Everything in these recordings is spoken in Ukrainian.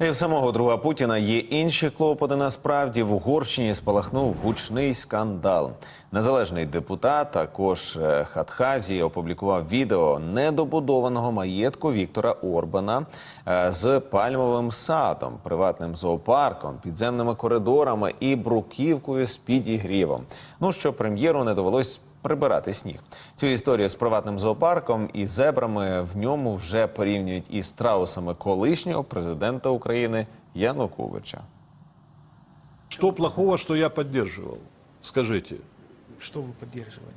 І в самого друга Путіна є інші клопоти. Насправді в Угорщині спалахнув гучний скандал. Незалежний депутат, також е, Хатхазі, опублікував відео недобудованого маєтку Віктора Орбана е, з пальмовим садом, приватним зоопарком, підземними коридорами і бруківкою з підігрівом. Ну що прем'єру не довелось прибирати сніг. Цю історію з приватним зоопарком і зебрами в ньому вже порівнюють із страусами колишнього президента України Януковича. Что плохого, что я поддерживал? Скажите, Что вы поддерживали?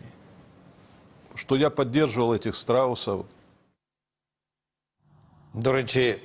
что я поддерживал этих страусов? До речі,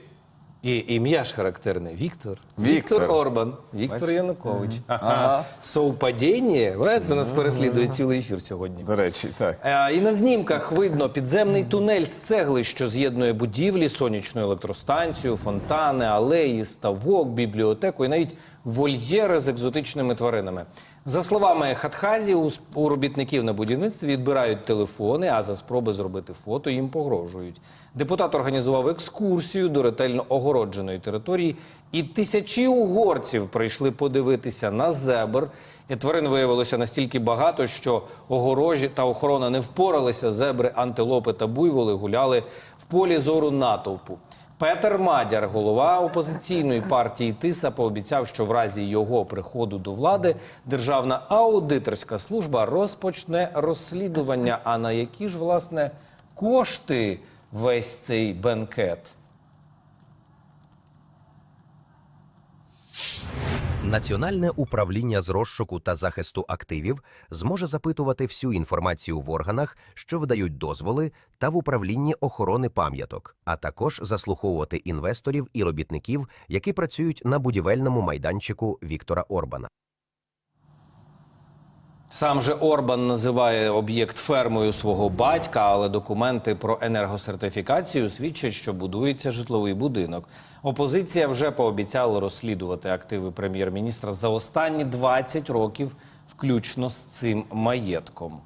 і ім'я ж характерне. Віктор. Віктор. Орбан. Віктор Янукович. Ага. Совпадіння. Це нас переслідує цілий ефір сьогодні. До речі, так. Е, І на знімках видно підземний тунель з цегли, що з'єднує будівлі, сонячну електростанцію, фонтани, алеї, ставок, бібліотеку і навіть вольєри з екзотичними тваринами. За словами Хатхазі, у робітників на будівництві відбирають телефони, а за спроби зробити фото їм погрожують. Депутат організував екскурсію до ретельно огородженої території, і тисячі угорців прийшли подивитися на зебр. І тварин виявилося настільки багато, що огорожі та охорона не впоралися. Зебри, антилопи та буйволи гуляли в полі зору натовпу. Петер Мадяр, голова опозиційної партії Тиса, пообіцяв, що в разі його приходу до влади Державна аудиторська служба розпочне розслідування. А на які ж власне кошти весь цей бенкет? Національне управління з розшуку та захисту активів зможе запитувати всю інформацію в органах, що видають дозволи, та в управлінні охорони пам'яток, а також заслуховувати інвесторів і робітників, які працюють на будівельному майданчику Віктора Орбана. Сам же Орбан називає об'єкт фермою свого батька, але документи про енергосертифікацію свідчать, що будується житловий будинок. Опозиція вже пообіцяла розслідувати активи прем'єр-міністра за останні 20 років, включно з цим маєтком.